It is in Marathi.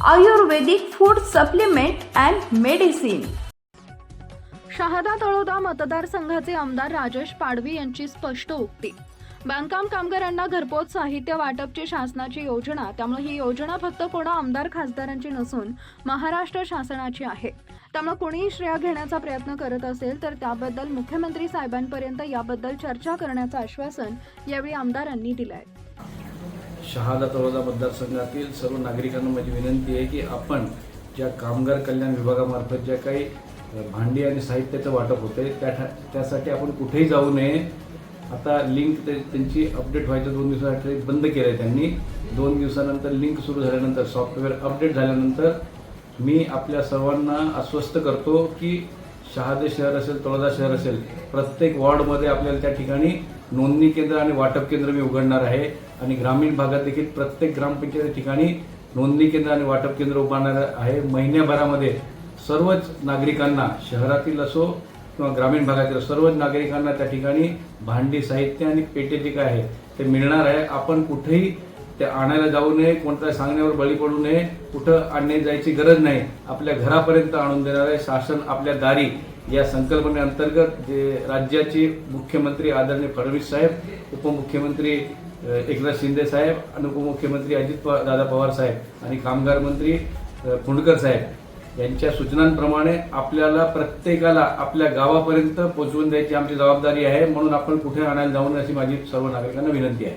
Ayurvedic food supplement and medicine Shahada Taloda मतदारसंघाचे आमदार राजेश पाडवी यांची स्पष्ट उक्ती. बांधकाम कामगारांना घरपोच साहित्य वाटपची शासनाची योजना त्यामुळे ही योजना फक्त कोणा आमदार खासदारांची नसून महाराष्ट्र शासनाची आहे. त्यामुळे कोणीही श्रेय घेण्याचा प्रयत्न करत असेल तर त्याबद्दल मुख्यमंत्री साहेबांपर्यंत याबद्दल चर्चा करण्याचं आश्वासन यावेळी आमदारांनी दिलं आहे शहादा तळोदा मतदारसंघातील सर्व नागरिकांना माझी विनंती आहे की आपण ज्या कामगार कल्याण विभागामार्फत ज्या काही भांडी आणि साहित्याचं वाटप होते त्या ठा- त्यासाठी आपण कुठेही जाऊ नये. आता लिंक ते- त्यांची अपडेट व्हायच्या दोन दिवसासाठी बंद केलं आहे त्यांनी. दोन दिवसानंतर लिंक सुरू झाल्यानंतर सॉफ्टवेअर अपडेट झाल्यानंतर मी आपल्या सर्वांना आश्वस्त करतो की शहादे शहर असेल तळोदा शहर असेल प्रत्येक वॉर्डमध्ये आपल्याला त्या ठिकाणी नोंदणी केंद्र आणि वाटप केंद्र मी उघडणार आहे. आणि ग्रामीण भागात देखील प्रत्येक ग्रामपंचायत ठिकाणी नोंदणी केंद्र आणि वाटप केंद्र उभारणार आहे. महिन्याभरामध्ये सर्वच नागरिकांना शहरातील असो किंवा ग्रामीण भागातील सर्वच नागरिकांना त्या ठिकाणी भांडी साहित्य आणि पेटे जे काय आहे ते मिळणार आहे. आपण कुठेही ते आणायला जाऊ नये कोणत्या सांगण्यावर बळी पडू नये कुठं आणणे जायची गरज नाही. आपल्या घरापर्यंत आणून देणारे शासन आपल्या दारी. या संकल्पनेअंतर्गत जे राज्याचे मुख्यमंत्री आदरणीय फडणवीस साहेब उपमुख्यमंत्री एकनाथ शिंदे साहेब आणि उपमुख्यमंत्री अजित पवार दादा पवार साहेब आणि कामगार मंत्री कुंडकर फुंडकर साहेब यांच्या सूचनांप्रमाणे आपल्याला प्रत्येकाला आपल्या गावापर्यंत पोहोचवून द्यायची आमची जबाबदारी आहे. म्हणून आपण कुठे आणायला जाऊ नये अशी माझी सर्व नागरिकांना विनंती आहे.